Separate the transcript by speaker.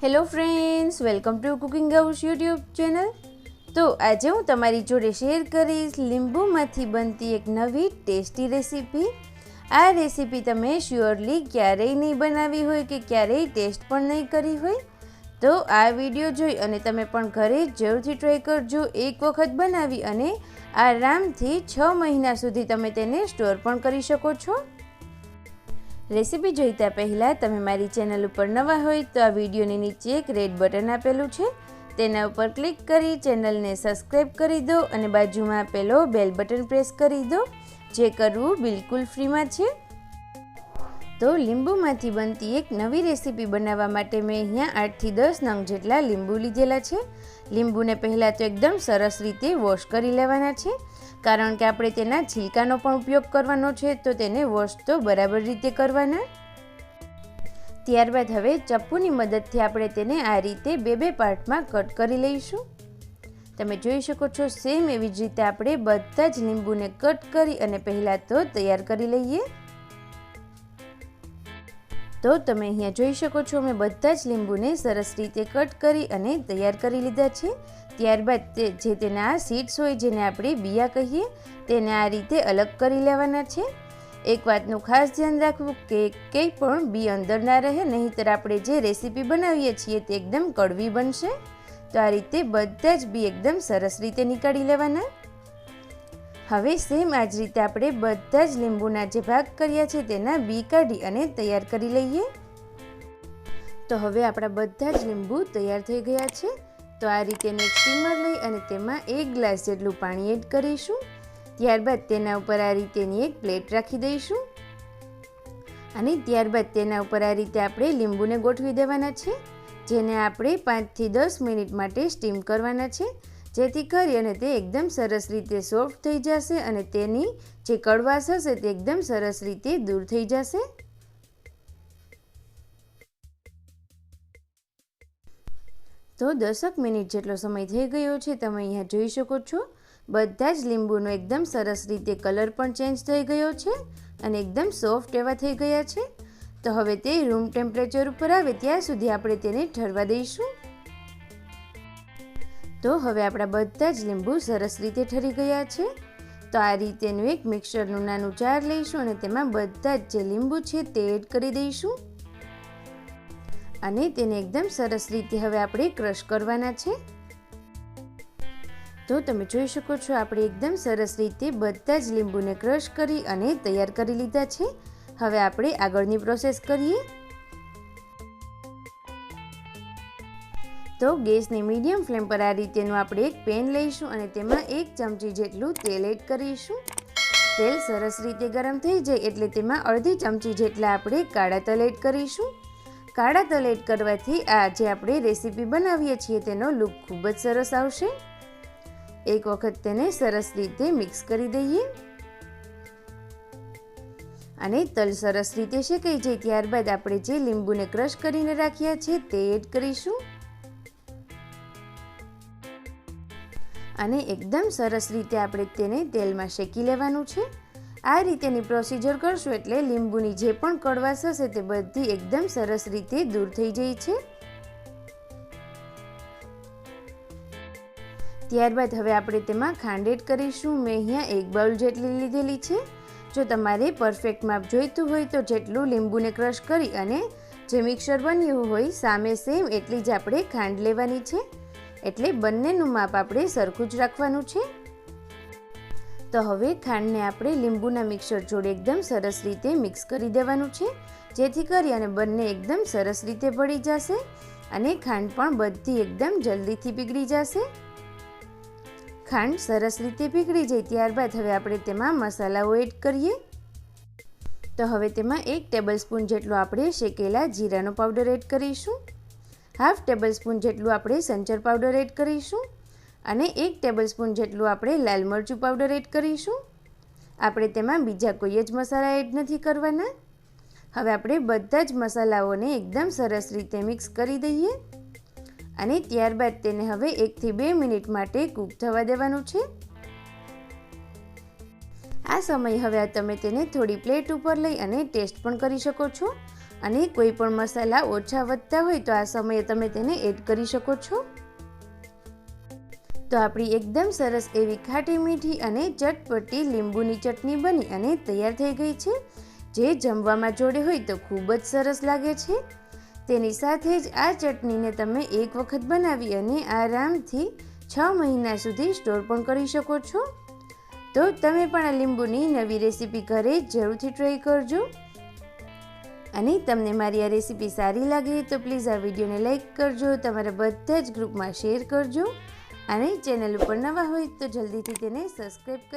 Speaker 1: Hello friends, welcome to cooking house YouTube channel. તો આજે હું તમારી જોડે શેર કરીશ લીંબુમાંથી બનતી એક નવી ટેસ્ટી રેસીપી. આ રેસીપી તમે શ્યોરલી ક્યારેય નહીં બનાવી હોય કે ક્યારેય ટેસ્ટ પણ નહીં કરી હોય. તો આ વીડિયો જોઈ અને તમે પણ ઘરે જરૂરથી ટ્રાય કરજો, એક વખત બનાવી અને આરામથી છ મહિના સુધી તમે તેને સ્ટોર પણ કરી શકો છો. રેસીપી જોઈતા પહેલાં તમે મારી ચેનલ ઉપર નવા હોય તો આ વિડીયોની નીચે એક રેડ બટન આપેલું છે. તેના ઉપર ક્લિક કરી ચેનલને સબસ્ક્રાઈબ કરી દો અને બાજુમાં આપેલો બેલ બટન પ્રેસ કરી દો, જે કરવું બિલકુલ ફ્રીમાં છે. તો લીંબુમાંથી બનતી એક નવી રેસીપી બનાવવા માટે મેં અહીંયા આઠથી દસ નંગ જેટલા લીંબુ લીધેલા છે. લીંબુને પહેલાં તો એકદમ સરસ રીતે વોશ કરી લેવાના છે. કારણ કે આપણે તેના છિલકાનો પણ ઉપયોગ કરવાનો છે, તો તેને વોશ તો બરાબર રીતે કરવાના. ત્યારબાદ હવે ચપ્પુની મદદથી આપણે તેને આ રીતે બે બે પાર્ટમાં કટ કરી લઈશું. તમે જોઈ શકો છો, સેમ એવી જ રીતે આપણે બધા જ લીંબુને કટ કરી અને પહેલાં તો તૈયાર કરી લઈએ. તો તમે અહીંયા જોઈ શકો છો મેં બધા જ લીંબુને સરસ રીતે કટ કરી અને તૈયાર કરી લીધા છે. ત્યારબાદ તે, જે તેના સીડ્સ હોય જેને આપણે બિયા કહીએ, તેને આ રીતે અલગ કરી લેવાના છે. એક વાતનું ખાસ ધ્યાન રાખવું કે કંઈ પણ બી અંદર ના રહે, નહીંતર આપણે જે રેસીપી બનાવીએ છીએ તે એકદમ કડવી બનશે. તો આ રીતે બધા જ બી એકદમ સરસ રીતે નીકાળી લેવાના. હવે સેમ આ જ રીતે આપણે બધા જ લીંબુના જે ભાગ કર્યા છે તેના બી કાઢી અને તૈયાર કરી લઈએ. તો હવે આપણા બધા જ લીંબુ તૈયાર થઈ ગયા છે. તો આ રીતે એક લઈ અને તેમાં એક ગ્લાસ જેટલું પાણી એડ કરીશું. ત્યારબાદ તેના ઉપર આ રીતેની એક પ્લેટ રાખી દઈશું. અને ત્યારબાદ તેના ઉપર આ રીતે આપણે લીંબુને ગોઠવી દેવાના છે, જેને આપણે પાંચથી દસ મિનિટ માટે સ્ટીમ કરવાના છે. જેથી કરી અને તે એકદમ સરસ રીતે સોફ્ટ થઈ જશે અને તેની જે કડવાશ હશે તે એકદમ સરસ રીતે દૂર થઈ જશે. તો દસક મિનિટ જેટલો સમય થઈ ગયો છે, તમે અહીંયા જોઈ શકો છો. બધા જ લીંબુનો એકદમ સરસ રીતે કલર પણ ચેન્જ થઈ ગયો છે અને એકદમ સોફ્ટ એવા થઈ ગયા છે. તો હવે તે રૂમ ટેમ્પરેચર ઉપર આવે, ત્યાં સુધી આપણે તેને ઠરવા દઈશું. તો હવે આપણા બધા જ લીંબુ સરસ રીતે ઠરી ગયા છે. તો આ રીતેનું એક મિક્સરનું નાનું જાર લઈશું અને તેમાં બધા જ જે લીંબુ છે તે એડ કરી દઈશું. અને તેને એકદમ સરસ રીતે હવે આપણે ક્રશ કરવાના છે. તો તમે જોઈ શકો છો આપણે એકદમ સરસ રીતે બધા જ લીંબુને ક્રશ કરી અને તૈયાર કરી લીધા છે. હવે આપણે આગળની પ્રોસેસ કરીએ. તો ગેસને મીડિયમ ફ્લેમ પર આ રીતેનું આપણે એક પેન લઈશું અને તેમાં એક ચમચી જેટલું તેલ એડ કરીશું. તેલ સરસ રીતે ગરમ થઈ જાય એટલે તેમાં અડધી ચમચી જેટલા આપણે કાળા તલ એડ કરીશું. કાળા તલ એડ કરવાથી આ જે આપણે રેસીપી બનાવીએ છીએ તેનો લુક ખૂબ જ સરસ આવશે. એક વખત તેને સરસ રીતે મિક્સ કરી દઈએ. અને તલ સરસ રીતે શેકાઈ જાય ત્યારબાદ આપણે જે લીંબુને ક્રશ કરીને રાખ્યા છે તે એડ કરીશું. અને એકદમ સરસ રીતે આપણે તેને તેલમાં શેકી લેવાનું છે. આ રીતેની પ્રોસિજર કરશું એટલે લીંબુની જે પણ કડવાશ હશે તે બધી એકદમ સરસ રીતે દૂર થઈ જાય છે. ત્યારબાદ હવે આપણે તેમાં ખાંડ એડ કરીશું. મેં અહીંયા એક બાઉલ જેટલી લીધેલી છે. જો તમારે પરફેક્ટ માપ જોઈતું હોય તો જેટલું લીંબુને ક્રશ કરી અને જે મિક્સર બન્યું હોય સામે સેમ એટલી જ આપણે ખાંડ લેવાની છે. એટલે બંનેનું માપ આપણે સરખું જ રાખવાનું છે. તો હવે ખાંડને આપણે લીંબુના મિક્સર જોડે એકદમ સરસ રીતે મિક્સ કરી દેવાનું છે. જેથી કરી અને બંને એકદમ સરસ રીતે ભળી જશે અને ખાંડ પણ બધી એકદમ જલ્દીથી પીગળી જશે. ખાંડ સરસ રીતે પીગળી જાય ત્યારબાદ હવે આપણે તેમાં મસાલાઓ એડ કરીએ. તો હવે તેમાં એક ટેબલ સ્પૂન જેટલો આપણે શેકેલા જીરાનો પાવડર એડ કરીશું. હાફ ટેબલ સ્પૂન જેટલું આપણે સંચર પાવડર એડ કરીશું અને એક ટેબલ સ્પૂન જેટલું આપણે લાલ મરચું પાવડર એડ કરીશું. આપણે તેમાં બીજા કોઈ જ મસાલા એડ નથી કરવાના. હવે આપણે બધા જ મસાલાઓને એકદમ સરસ રીતે મિક્સ કરી દઈએ અને ત્યારબાદ તેને હવે એકથી બે મિનિટ માટે કૂક થવા દેવાનું છે. આ સમય હવે તમે તેને થોડી પ્લેટ ઉપર લઈ અને ટેસ્ટ પણ કરી શકો છો. અને કોઈ પણ મસાલા ઓછા વધતા હોય તો આ સમયે તમે તેને એડ કરી શકો છો. તો આપણી એકદમ સરસ એવી ખાટી મીઠી અને ચટપટી લીંબુની ચટણી બની અને તૈયાર થઈ ગઈ છે. જે જમવામાં જોડે હોય તો ખૂબ જ સરસ લાગે છે. તેની સાથે જ આ ચટણીને તમે એક વખત બનાવી અને આરામથી છ મહિના સુધી સ્ટોર પણ કરી શકો છો. તો તમે પણ આ લીંબુની નવી રેસીપી ઘરે જરૂરથી ટ્રાય કરજો. અને તમને મારી આ રેસીપી સારી લાગે તો પ્લીઝ આ વિડીયોને લાઇક કરજો, તમારા બધા જ ગ્રુપમાં શેર કરજો અને ચેનલ ઉપર નવા હોય તો જલ્દીથી તેને સબસ્ક્રાઈબ કરી